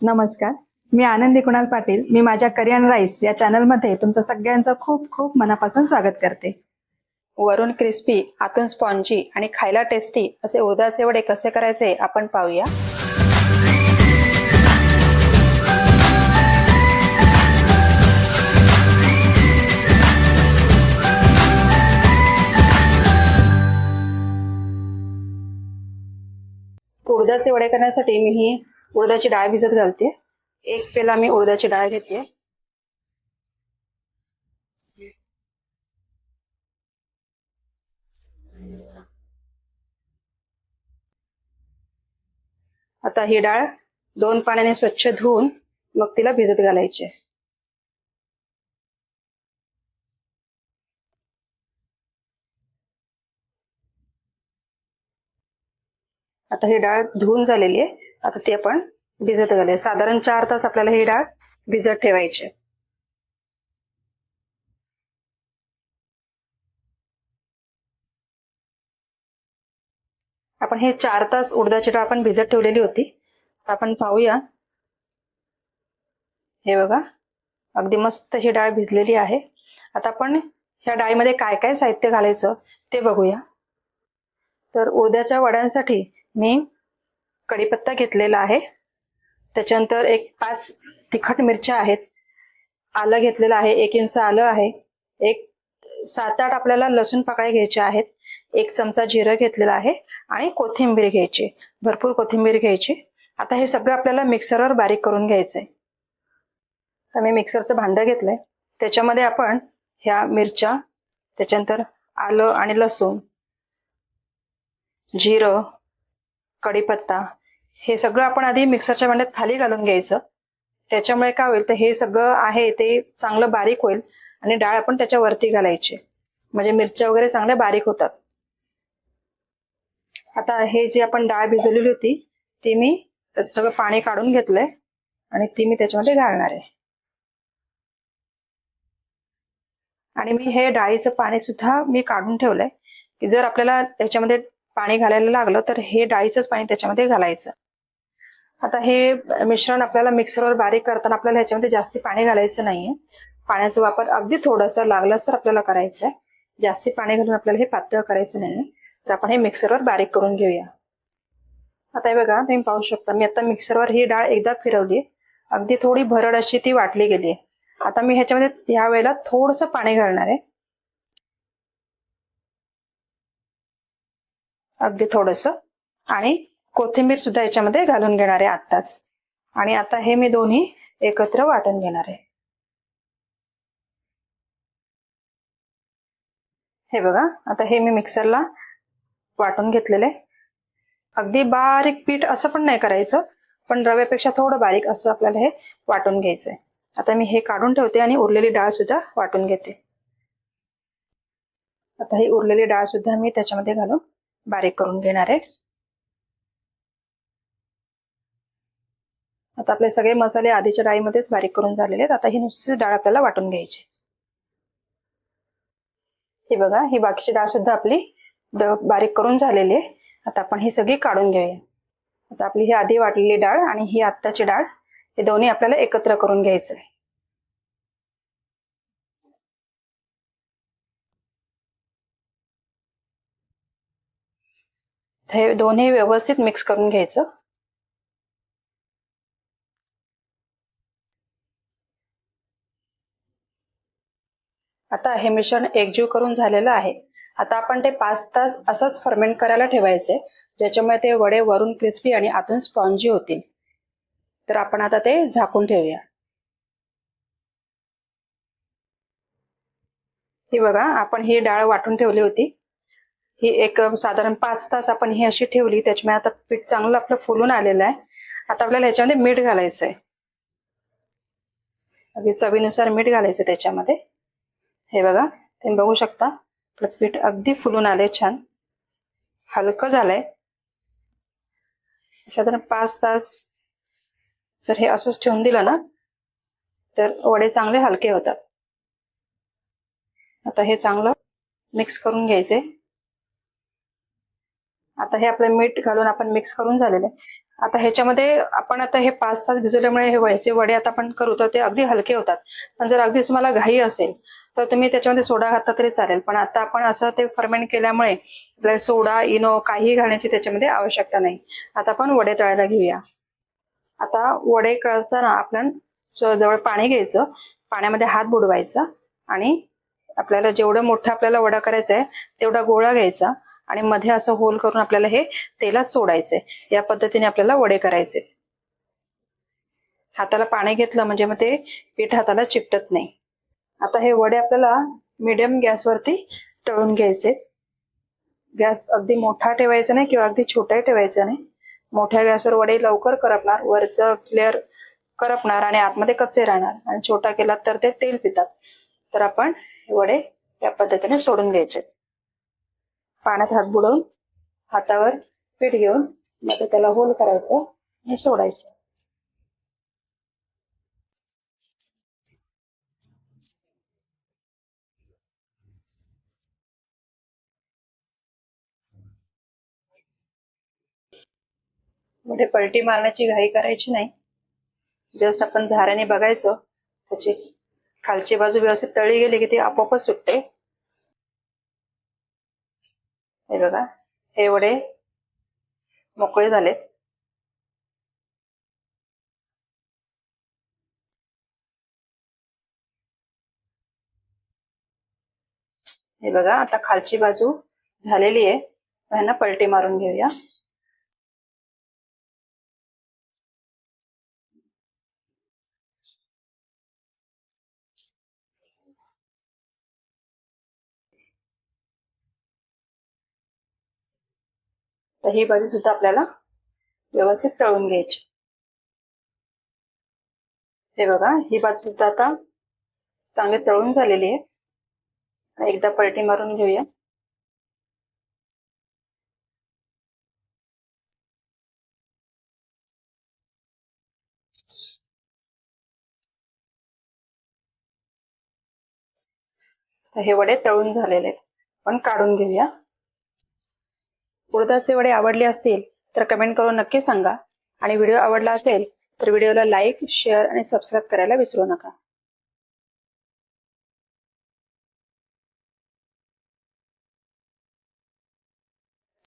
नमस्कार. मी आनंदी कुणाल पाटील. मी माझ्या करियन राईस या चॅनलमध्ये तुमचं सगळ्यांचं खूप खूप मनापासून स्वागत करते. वरून क्रिस्पी आतून स्पॉन्जी आणि खायला टेस्टी असे उडदाचे वडे कसे करायचे आपण पाहूया. उडदाचे वडे करण्यासाठी मी ही उडदाची डाळ भिजत घालते. एक पेला मी उडदाची डाळ घेते. आता ही डाळ दोन पाण्याने स्वच्छ धुवून मग तिला भिजत घालायची. आता ही डाळ धुवून झालेली आहे. आता ते आपण भिजत घालूया. साधारण चार तास आपल्याला ही डाळ भिजत ठेवायची. आपण हे चार तास उडदाची डाळ आपण भिजत ठेवलेली होती. आपण पाहूया. हे बघा अगदी मस्त ही डाळ भिजलेली आहे. आता आपण ह्या डाळीमध्ये काय काय साहित्य घालायचं ते बघूया. तर उडद्याच्या वड्यांसाठी मी कढीपत्ता घेतलेला आहे. त्याच्यानंतर एक पाच तिखट मिरच्या आहेत. आलं घेतलेलं आहे. एक इंच आलं आहे. एक सात आठ आपल्याला लसूण पाकळ्या घ्यायच्या आहेत. एक चमचा जिरं घेतलेला आहे आणि कोथिंबीर घ्यायची. भरपूर कोथिंबीर घ्यायची. आता हे सगळं आपल्याला मिक्सरवर बारीक करून घ्यायचंय. तर मी मिक्सरचं भांडं घेतलंय. त्याच्यामध्ये आपण ह्या मिरच्या त्याच्यानंतर आलं आणि लसूण जिरं कढीपत्ता हे सगळं आपण आधी मिक्सरच्या भांड्यात खाली घालून घ्यायचं. त्याच्यामुळे काय होईल तर हे सगळं आहे ते चांगलं बारीक होईल आणि डाळ आपण त्याच्यावरती घालायची. म्हणजे मिरच्या वगैरे चांगल्या बारीक होतात. आता हे जे आपण डाळ भिजवलेली होती ती मी त्याचं सगळं पाणी काढून घेतलंय आणि ती मी त्याच्यामध्ये घालणार आहे. आणि मी हे डाळीचं पाणी सुद्धा मी काढून ठेवलंय की जर आपल्याला त्याच्यामध्ये पाणी घालायला लागलं तर हे डाळीचंच पाणी त्याच्यामध्ये घालायचं. आता हे मिश्रण आपल्याला मिक्सरवर बारीक करताना आपल्याला ह्याच्यामध्ये जास्ती पाणी घालायचं नाहीये. पाण्याचा वापर अगदी थोडासा लागलाच तर आपल्याला करायचा आहे जास्ती पाणी घालून आपल्याला हे पातळ करायचं नाहीये. तर आपण हे मिक्सरवर बारीक करून घेऊया. आता हे बघा तुम्ही पाहू शकता मी आता मिक्सरवर ही डाळ एकदा फिरवली. अगदी थोडी भरड अशी ती वाटली गेली. आता मी ह्याच्यामध्ये ह्या वेळेला थोडस पाणी घालणार आहे. अगदी थोडस. आणि कोथिंबीर सुद्धा याच्यामध्ये घालून घेणार आहे आत्ताच. आणि आता हे मी दोन्ही एकत्र वाटून घेणार आहे. हे बघा आता हे मी मिक्सरला वाटून घेतलेले. अगदी बारीक पीठ असं पण नाही करायचं पण रव्यापेक्षा थोडं बारीक असं आपल्याला हे वाटून घ्यायचंय. आता मी हे काढून ठेवते आणि उरलेली डाळ सुद्धा वाटून घेते. आता ही उरलेली डाळ सुद्धा मी त्याच्यामध्ये घालून बारीक करून घेणार आहे आता आपले सगळे मसाले आधीच्या डाळीमध्येच बारीक करून झालेले आहेत. आता ही नुसती डाळ आपल्याला वाटून घ्यायची हे बघा ही बाकीची डाळ सुद्धा आपली बारीक करून झालेली आहे. आता आपण ही सगळी काढून घेऊया. आता आपली ही आधी वाटलेली डाळ आणि ही आत्ताची डाळ हे दोन्ही आपल्याला एकत्र करून घ्यायचं आहे हे दोन्ही व्यवस्थित मिक्स करून घ्यायचं. आता हे मिश्रण एकजीव करून झालेलं आहे. आता आपण ते पाच तास असंच फर्मेंट करायला ठेवायचे ज्याच्यामुळे ते वडे वरून क्रिस्पी आणि आतून स्पॉन्जी होतील. तर आपण आता ते झाकून ठेवूया. ही बघा आपण ही डाळ वाटून ठेवली होती. ही एक साधारण पाच तास आपण ही अशी ठेवली. त्याच्यामुळे आता पीठ चांगलं आपलं फुलून आलेलं आहे. आता आपल्याला ह्याच्यामध्ये मीठ घालायचं आहे अगदी चवीनुसार मीठ घालायचं त्याच्यामध्ये. हे बघा तुम्ही बघू शकता. आपलं पीठ अगदी फुलून आलंय छान. हलकं झालंय. साधारण पाच तास जर हे असंच ठेवून दिलं ना तर वडे चांगले हलके होतात. आता हे चांगलं मिक्स करून घ्यायचे. आता हे आपलं मीठ घालून आपण मिक्स करून झालेलं आहे. आता ह्याच्यामध्ये आपण आता हे पाच तास भिजवल्यामुळे हे व्हायचे वडे आता आपण करू तर ते अगदी हलके होतात. पण जर अगदी तुम्हाला घाई असेल तर तुम्ही त्याच्यामध्ये सोडा घातला तरी चालेल. पण आता आपण असं ते फर्मेंट केल्यामुळे आपल्याला सोडा इनो काहीही घालण्याची त्याच्यामध्ये आवश्यकता नाही. आता आपण वडे तळायला घेऊया. आता वडे कळताना आपण जवळ पाणी घ्यायचं. पाण्यामध्ये हात बुडवायचा आणि आपल्याला जेवढं मोठं आपल्याला वडा करायचा आहे तेवढा गोळा घ्यायचा. आणि मध्ये असं होल करून आपल्याला हे तेलात सोडायचंय. या पद्धतीने आपल्याला वडे करायचे. हाताला पाणी घेतलं म्हणजे मग ते पीठ हाताला चिपटत नाही. आता हे वडे आपल्याला मिडियम गॅसवरती तळून घ्यायचे. गॅस अगदी मोठा ठेवायचा नाही किंवा अगदी छोटाही ठेवायचा नाही. मोठ्या गॅसवर वडे लवकर करपणार वरचं क्लिअर करपणार आणि आतमध्ये कच्चे राहणार. आणि छोटा केला तर ते तेल पितात. तर आपण वडे या पद्धतीने सोडून घ्यायचे. पाण्यात हात बुडवून हातावर पीठ घेऊन मध्ये त्याला होल करायचं आणि सोडायचं. म्हणजे पलटी मारण्याची घाई करायची नाही. जस्ट आपण झाऱ्याने बघायचं. त्याची खालची बाजू व्यवस्थित तळी गेली की ती आपोआपच सुटते. हे बघा हे वडे मोकळे झालेत. हे बघा आता खालची बाजू झालेली आहे. ह्यांना पलटी मारून घेऊया. तर ही बाजू सुद्धा आपल्याला व्यवस्थित तळून घ्यायची. हे बघा ही बाजू सुद्धा आता चांगली तळून झालेली आहे. एकदा पलटी मारून घेऊया. हे वडे तळून झालेले आहेत. पण काढून घेऊया. उडदाचे वडे आवडले असतील तर कमेंट करून नक्की सांगा. आणि व्हिडिओ आवडला असेल तर व्हिडिओला लाईक शेअर आणि सबस्क्राईब करायला विसरू नका.